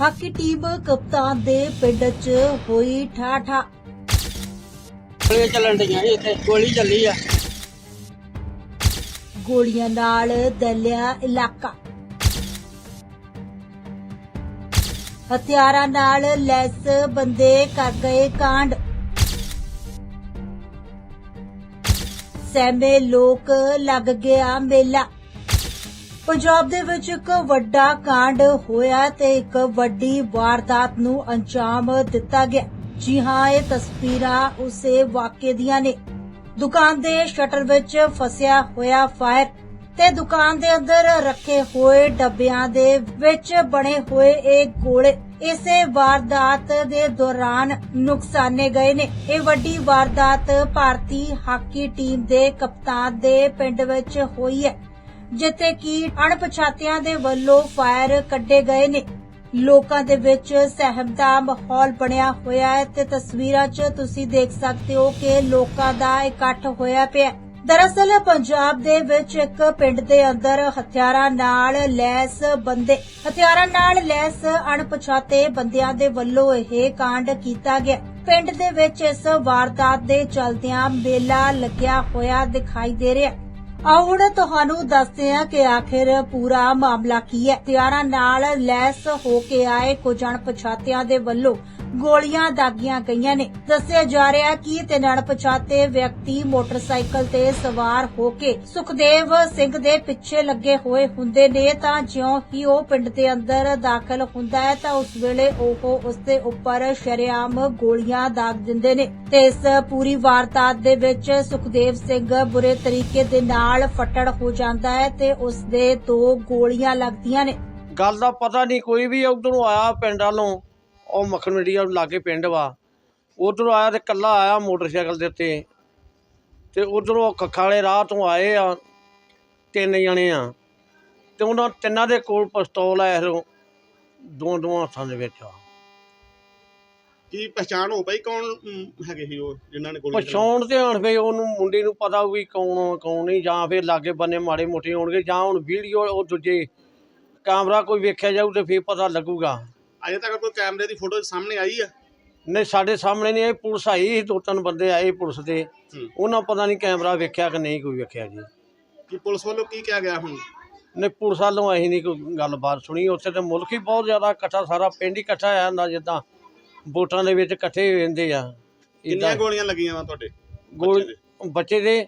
Hockey team ਕਪਤਾਨ ਦੇ ਪਿੰਡ 'ਚ ਹੋਈ ਠਾਠਾ। ਗੋਲੀਆਂ ਚੱਲਣ ਡੀਆਂ ਇੱਥੇ ਗੋਲੀ ਚੱਲੀ ਆ। ਗੋਲੀਆਂ ਨਾਲ ਦਲਿਆ ਇਲਾਕਾ। ਹਥਿਆਰਾਂ ਨਾਲ ਲੈਸ ਬੰਦੇ ਕਰ ਗਏ ਕਾਂਡ। ਸਹਿਮੇ ਲੋਕ ਲੱਗ ਗਿਆ ਮੇਲਾ। ਪੰਜਾਬ ਦੇ ਵਿੱਚ ਇੱਕ ਵੱਡਾ ਕਾਂਡ ਹੋਇਆ ਤੇ ਇੱਕ ਵੱਡੀ ਵਾਰਦਾਤ ਨੂੰ ਅੰਜਾਮ ਦਿੱਤਾ ਗਿਆ। ਜੀ ਹਾਂ, ਇਹ ਤਸਵੀਰਾਂ ਉਸੇ ਵਾਕਿਏ ਦੀਆਂ ਨੇ। ਦੁਕਾਨ ਦੇ ਸ਼ਟਰ ਵਿੱਚ ਫਸਿਆ ਹੋਇਆ ਫਾਇਰ ਤੇ ਦੁਕਾਨ ਦੇ ਅੰਦਰ ਰੱਖੇ ਹੋਏ ਡੱਬਿਆਂ ਦੇ ਵਿੱਚ ਬਣੇ ਹੋਏ ਇਹ ਗੋਲੇ, ਇਸੇ ਵਾਰਦਾਤ ਦੇ ਦੌਰਾਨ ਨੁਕਸਾਨੇ ਗਏ ਨੇ। ਇਹ ਵੱਡੀ ਵਾਰਦਾਤ ਭਾਰਤੀ ਹਾਕੀ ਟੀਮ ਦੇ ਕਪਤਾਨ ਦੇ ਪਿੰਡ ਵਿੱਚ ਹੋਈ ਹੈ। ਜਿੱਥੇ ਕਿ ਅਣਪਛਾਤਿਆਂ ਦੇ ਵੱਲੋਂ ਫਾਇਰ ਕੱਢੇ ਗਏ ਨੇ। ਲੋਕਾਂ ਦੇ ਵਿੱਚ ਸਹਿਮ ਦਾ ਮਾਹੌਲ ਬਣਿਆ ਹੋਇਆ ਹੈ ਤੇ ਤਸਵੀਰਾਂ 'ਚ ਤੁਸੀਂ ਦੇਖ ਸਕਦੇ ਹੋ ਕਿ ਲੋਕਾਂ ਦਾ ਇਕੱਠ ਹੋਇਆ ਪਿਆ ਦਰਅਸਲ ਪੰਜਾਬ ਦੇ ਵਿੱਚ ਇੱਕ ਪਿੰਡ ਦੇ ਅੰਦਰ ਹਥਿਆਰਾਂ ਨਾਲ ਲੈਸ ਬੰਦੇ ਹਥਿਆਰਾਂ ਨਾਲ ਲੈਸ ਅਣਪਛਾਤੇ ਬੰਦਿਆਂ ਦੇ ਵੱਲੋਂ ਇਹ ਕਾਂਡ ਕੀਤਾ ਗਿਆ। ਪਿੰਡ ਦੇ ਵਿੱਚ ਇਸ ਵਾਰਦਾਤ ਦੇ ਚਲਦਿਆਂ ਮੇਲਾ ਲੱਗਿਆ ਹੋਇਆ ਦਿਖਾਈ ਦੇ ਰਿਹਾ ਆਓ ਹੁਣ ਤੁਹਾਨੂੰ ਦੱਸਦੇ ਹਾਂ ਕਿ ਆਖਿਰ ਪੂਰਾ ਮਾਮਲਾ ਕੀ ਹੈ। ਹਥਿਆਰਾਂ ਨਾਲ ਲੈਸ ਹੋ ਕੇ ਆਏ ਕੁਝ ਅਣਪਛਾਤਿਆਂ ਦੇ ਵੱਲੋਂ ਗੋਲੀਆਂ ਦਾਗੀਆਂ ਗਈਆਂ ਨੇ। ਦੱਸਿਆ ਜਾ ਰਿਹਾ ਹੈ ਕਿ ਤਿੰਨ ਅਣਪਛਾਤੇ ਵਿਅਕਤੀ ਮੋਟਰਸਾਈਕਲ ਤੇ ਸਵਾਰ ਹੋ ਕੇ ਸੁਖਦੇਵ ਸਿੰਘ ਦੇ ਪਿੱਛੇ ਲੱਗੇ ਹੋਏ ਹੁੰਦੇ ਨੇ। ਤਾਂ ਜਿਉਂ ਹੀ ਉਹ ਪਿੰਡ ਦੇ ਅੰਦਰ ਦਾਖਲ ਹੁੰਦਾ ਹੈ, ਤਾਂ ਉਸ ਵੇਲੇ ਉਹ ਉਸ ਦੇ ਉੱਪਰ ਸ਼ਰੇਆਮ ਗੋਲੀਆਂ ਦਾਗ ਦਿੰਦੇ ਨੇ। ਤੇ ਇਸ ਪੂਰੀ ਵਾਰਦਾਤ ਦੇ ਵਿੱਚ ਸੁਖਦੇਵ ਸਿੰਘ ਬੁਰੇ ਤਰੀਕੇ ਦੇ ਨਾਲ ਫਟੜ ਹੋ ਜਾਂਦਾ ਹੈ ਤੇ ਉਸ ਦੇ ਦੋ ਗੋਲੀਆਂ ਲੱਗਦੀਆਂ ਨੇ। ਗੱਲ ਦਾ ਪਤਾ ਨਹੀਂ, ਕੋਈ ਵੀ ਉਧਰੋਂ ਆਇਆ ਪਿੰਡ ਵੱਲੋਂ। ਉਹ ਮੱਖਣ ਮੰਡੀ ਵੱਲ ਲਾਗੇ ਪਿੰਡ ਵਾ। ਉਧਰੋਂ ਆਇਆ ਤੇ ਕੱਲਾ ਆਇਆ ਮੋਟਰਸਾਈਕਲ ਦੇ ਉੱਤੇ। ਤੇ ਉਧਰੋਂ ਕੱਖਾਂ ਵਾਲੇ ਰਾਹ ਤੋਂ ਆਏ ਆ ਤਿੰਨ ਜਣੇ ਆ। ਤੇ ਉਹਨਾਂ ਤਿੰਨਾਂ ਦੇ ਕੋਲ ਪਿਸਤੌਲ ਆ ਇਹੋ ਦੋ ਦੋ ਹੱਥਾਂ ਦੇ ਵਿੱਚ ਆ। ਕੀ ਪਛਾਣ ਹੋ ਪਈ ਕੌਣ ਅਮ, ਹੈਗੇ ਸੀ ਉਹ ਜਿਨ੍ਹਾਂ ਨੇ ਗੋਲੀ ਚਲਾਈ? ਪਛਾਉਣ ਤੇ ਹਣ ਫੇ ਉਹਨੂੰ ਮੁੰਡੇ ਨੂੰ ਪਤਾ ਵੀ ਕੌਣ ਆ, ਕੌਣ ਨਹੀਂ ਜਾਂ ਫਿਰ ਲਾਗੇ ਬੰਨੇ ਮਾੜੇ ਮੋਟੇ ਹੋਣਗੇ ਜਾਂ ਹੁਣ ਵੀਡੀਓ ਉਹ ਦੂਜੇ ਕੈਮਰਾ ਕੋਈ ਵੇਖਿਆ ਜਾਊ ਤੇ ਫੇਰ ਪਤਾ ਲੱਗੂਗਾ। ਅਜੇ ਤੱਕ ਕੋਈ ਕੈਮਰੇ ਦੀ ਫੋਟੋ ਸਾਹਮਣੇ ਆਈ ਆ? ਨਹੀਂ ਸਾਡੇ ਸਾਹਮਣੇ ਨਹੀਂ ਇਹ ਪੁਲਿਸ ਆਈ ਸੀ, ਦੋ ਤਿੰਨ ਬੰਦੇ ਆਏ ਪੁਲਿਸ ਦੇ ਹੂੰ। ਉਹਨਾਂ ਪਤਾ ਨਹੀਂ ਕੈਮਰਾ ਵੇਖਿਆ ਕਿ ਨਹੀਂ ਕੋਈ ਵੇਖਿਆ ਜੀ। ਕਿ ਪੁਲਿਸ ਵੱਲੋਂ ਕੀ ਕਿਹਾ ਗਿਆ ਹੁਣ? ਨਹੀਂ ਪੁਲਿਸ ਵੱਲੋਂ ਅਸੀਂ ਨਹੀਂ ਕੋਈ ਗੱਲਬਾਤ ਸੁਣੀ। ਉੱਥੇ ਤੇ ਮੁਲਕ ਹੀ ਬਹੁਤ ਜ਼ਿਆਦਾ ਇਕੱਠਾ ਸਾਰਾ ਪਿੰਡ ਹੀ ਇਕੱਠਾ ਆ ਜਾਂਦਾ ਜਿੱਦਾਂ ਵੋਟਾਂ ਦੇ ਵਿੱਚ ਇਕੱਠੇ ਹੋ ਜਾਂਦੇ ਆ। ਕਿੰਨੀਆਂ ਏਦਾਂ ਗੋਲੀਆਂ ਲੱਗੀਆਂ ਵਾ ਤੁਹਾਡੇ ਗੋਲ ਬੱਚੇ ਦੇ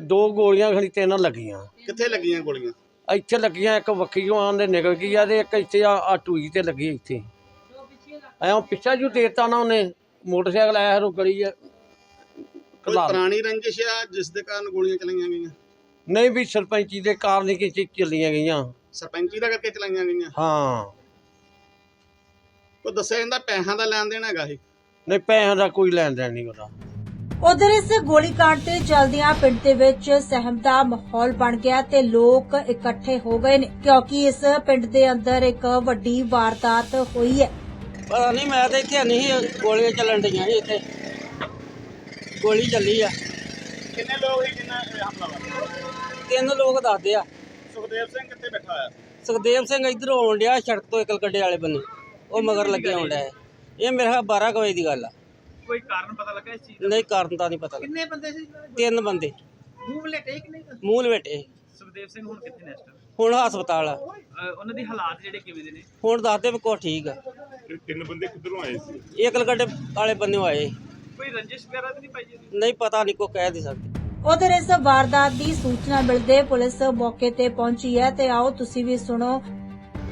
ਦੋ ਗੋਲੀਆਂ ਖਣੀ ਤਿੰਨ ਲੱਗੀਆਂ। ਕਿੱਥੇ ਲੱਗੀਆਂ ਗੋਲੀਆਂ? ਇੱਥੇ ਲੱਗੀਆਂ ਇੱਕ ਵੱਖੀਓਂ ਆਂਦੇ ਨਿਕਲ ਗਈ ਆ ਤੇ ਇੱਕ ਇੱਥੇ ਆ ਆ ਟੂਈ ਤੇ ਲੱਗੀ ਇੱਥੇ। ਐਂ ਪਿੱਛਾ ਜੂ ਦੇਤਾ ਨਾ ਉਹਨੇ ਮੋਟਰਸਾਈਕਲ ਆਇਆ ਰੋ ਗਲੀ ਆ ਕੋਈ ਘਲਾ- ਪੁਰਾਣੀ ਰੰਜਿਸ਼ ਆ ਜਿਸ ਦੇ ਕਾਰਨ ਗੋਲੀਆਂ ਚਲਾਈਆਂ ਗਈਆਂ? ਨਹੀਂ ਵੀ ਸਰਪੰਚੀ ਦੇ ਕਾਰਨ ਹੀ ਕਿ ਚੱਲੀਆਂ ਗਈਆਂ। ਸਰਪੰਚੀ ਦਾ ਕਰਕੇ ਚਲਾਈਆਂ ਗਈਆਂ? ਹਾਂ। ਉਹ ਦੱਸਿਆ ਜਾਂਦਾ ਪੈਸਿਆਂ ਦਾ ਲੈਣ ਦੇਣ ਹੈਗਾ ਸੀ। ਨਹੀਂ ਪੈਸਿਆਂ ਦਾ ਕੋਈ ਲੈਣ ਦੇਣ ਨਹੀਂ ਉਹਦਾ। ਉਧਰ ਇਸ ਗੋਲੀकांड ਤੇ ਚਲਦਿਆਂ ਪਿੰਡ ਦੇ ਵਿੱਚ ਸਹਿਮ ਦਾ ਮਾਹੌਲ ਬਣ ਗਿਆ ਤੇ ਲੋਕ ਇਕੱਠੇ ਹੋ ਗਏ ਨੇ ਕਿਉਂਕਿ ਇਸ ਪਿੰਡ ਦੇ ਅੰਦਰ ਇੱਕ ਵੱਡੀ ਵਾਰਦਾਤ ਹੋਈ ਹੈ। ਪਤਾ ਨਹੀਂ ਮੈਂ ਤਾਂ ਇੱਥੇ ਨਹੀਂ ਸੀ ਗੋਲੀਆਂ ਚੱਲਣ ਡੀਆਂ ਜੀ ਇੱਥੇ। ਗੋਲੀ ਚੱਲੀ ਆ। ਕਿੰਨੇ ਲੋਕ ਸੀ ਜਿੰਨਾ ਹਮਲਾ ਤਿੰਨ ਲੋਕ ਦੱਸਦੇ ਆ। ਸੁਖਦੇਵ ਸਿੰਘ ਕਿੱਥੇ ਬੈਠਾ ਹੋਇਆ? ਸੁਖਦੇਵ ਸਿੰਘ ਇਧਰੋਂ ਆਉਣ ਡਿਆ ਸੜਕ ਤੋਂ ਇਕਲ ਕੱਡੇ ਵਾਲੇ ਬੰਨੇ। ਉਹ ਮਗਰ ਲੱਗੇ ਆਉਣ ਡਿਆ। ਇਹ ਮੇਰੇ ਖਿਆਲ 12 ਕੁ ਵਜੇ ਦੀ ਗੱਲ ਆ। ਕੋਈ ਕਾਰਨ ਪਤਾ ਲੱਗਾ ਇਸ ਚੀਜ਼ ਨਹੀਂ ਕਾਰਨ ਤਾਂ ਨਹੀਂ ਪਤਾ ਕਿੰਨੇ ਬੰਦੇ ਸੀ? ਤਿੰਨ ਬੰਦੇ। ਮੂੰਹ ਲੇਟੇ ਕਿ ਨਹੀਂ? ਮੂੰਹ ਲਵੇਟੇ ਸੁਖਦੇਵ ਸਿੰਘ ਹੁਣ ਕਿੱਥੇ ਨੇ ਇਸ time? ਹੁਣ ਹਸਪਤਾਲ ਆ। ਅਹ ਉਹਨਾਂ ਦੇ ਹਾਲਾਤ ਜਿਹੜੇ ਕਿਵੇਂ ਦੇ ਨੇ? ਹੁਣ ਦੱਸਦੇ ਵੀ ਕੁਛ ਠੀਕ ਆ। ਤਿੰਨ ਬੰਦੇ ਕਿੱਧਰੋਂ ਆਏ ਸੀ? ਇਹ ਇਕਲ ਕੱਡੇ ਵਾਲੇ ਬੰਨੇ ਆਏ। ਕੋਈ ਰੰਜਿਸ਼ ਵਗੈਰਾ ਤਾਂ ਨਹੀਂ ਪਾਈ ਜੀ ਨਹੀਂ ਪਤਾ ਨਹੀਂ ਕੋ ਕਹਿ ਨਹੀਂ ਸਕਦੇ। ਉਧਰ ਇਸ ਵਾਰਦਾਤ ਦੀ ਸੂਚਨਾ ਮਿਲਦੇ ਪੁਲਿਸ ਮੌਕੇ ਤੇ ਪਹੁੰਚੀ ਹੈ ਤੇ ਆਓ ਤੁਸੀਂ ਵੀ ਸੁਣੋ।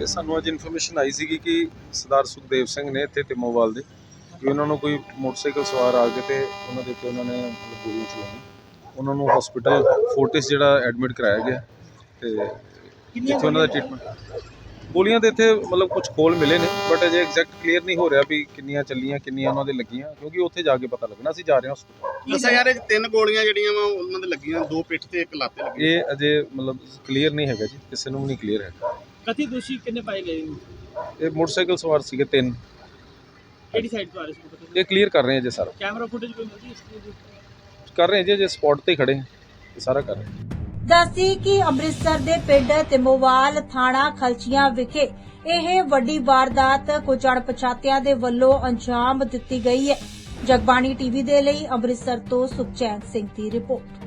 ਇਹ ਸਾਨੂੰ ਅੱਜ ਇਨਫੋਰਮੇਸ਼ਨ ਆਈ ਸੀਗੀ ਕਿ ਸਰਦਾਰ ਸੁਖਦੇਵ ਸਿੰਘ ਨੇ ਇੱਥੇ ਤਿਮੋਵਾਲ ਦੇ ਕਿ ਉਹਨਾਂ ਨੂੰ ਕੋਈ ਮੋਟਰਸਾਈਕਲ ਸਵਾਰ ਆ ਕੇ ਤੇ ਉਹਨਾਂ ਦੇ ਉੱਤੇ ਉਹਨਾਂ ਨੇ ਮਤਲਬ ਗੋਲੀਆਂ ਚਲਾਈਆਂ ਉਹਨਾਂ ਨੂੰ ਹਸਪੀਟਲ ਫੋਰਟਿਸ ਜਿਹੜਾ ਐਡਮਿਟ ਕਰਾਇਆ ਗਿਆ ਤੇ ਜਿੱਥੇ ਉਹਨਾਂ ਦਾ ਟ੍ਰੀਟਮੈਂਟ ਗੋਲੀਆਂ ਦੇ ਇੱਥੇ ਮਤਲਬ ਕੁਝ ਖੋਲ ਮਿਲੇ ਨੇ ਬਟ ਅਜੇ ਐਗਜ਼ੈਕਟ ਕਲੀਅਰ ਨਹੀਂ ਹੋ ਰਿਹਾ ਵੀ ਕਿੰਨੀਆਂ ਚੱਲੀਆਂ ਕਿੰਨੀਆਂ ਉਹਨਾਂ ਦੇ ਲੱਗੀਆਂ ਕਿਉਂਕਿ ਉੱਥੇ ਜਾ ਕੇ ਪਤਾ ਲੱਗਣਾ ਅਸੀਂ ਜਾ ਰਹੇ ਹਾਂ hospital। ਦੱਸਿਆ ਯਾਰ ਇਹ ਤਿੰਨ ਗੋਲੀਆਂ ਜਿਹੜੀਆਂ ਵਾ ਉਹਨਾਂ ਦੇ ਲੱਗੀਆਂ ਦੋ ਪਿੱਠ ਤੇ ਇੱਕ ਲੱਤ ਤੇ ਲੱਗੀ ਇਹ ਅਜੇ ਮਤਲਬ ਕਲੀਅਰ ਨਹੀਂ ਹੈਗਾ ਜੀ ਕਿਸੇ ਨੂੰ ਵੀ ਨਹੀਂ ਕਲੀਅਰ ਹੈ ਕਥਿਤ ਦੋਸ਼ੀ ਕਿੰਨੇ ਪਾਏ ਗਏ ਨੇ? ਇਹ ਮੋਟਰਸਾਈਕਲ ਸਵਾਰ ਸੀਗੇ ਤਿੰਨ ਕਿਹੜੀ ਸਾਈਡ ਤੋਂ ਆ ਰਹੇ ਸੀ ਪਤਾ ਇਹ ਕਲੀਅਰ ਕਰ ਰਹੇ ਹਾਂ ਜੇ ਸਾਰਾ। ਕੈਮਰਾ ਫੁਟੇਜ ਕੋਈ ਮਿਲਦੀ ਇਸ ਚੀਜ਼ ਦੀ? ਕਰ ਰਹੇ ਹਾਂ ਜੀ ਜੇ ਸਪੌਟ ਤੇ ਖੜੇ ਹਾਂ ਇਹ ਸਾਰਾ ਕਰ ਰਹੇ ਹਾਂ ਦੱਸੀ ਕਿ ਅੰਮ੍ਰਿਤਸਰ ਦੇ ਪਿੰਡ ਤਿਮੋਵਾਲ ਥਾਣਾ ਖਲਚੀਆਂ ਵਿਖੇ ਇਹ ਵੱਡੀ ਵਾਰਦਾਤ ਕੁਝ ਅਣਪਛਾਤਿਆਂ ਦੇ ਵੱਲੋਂ ਅੰਜਾਮ ਦਿੱਤੀ ਗਈ ਹੈ। ਜਗਬਾਣੀ ਟੀਵੀ ਦੇ ਲਈ ਅੰਮ੍ਰਿਤਸਰ ਤੋਂ ਸੁਖਚੈਨ ਸਿੰਘ ਦੀ ਰਿਪੋਰਟ।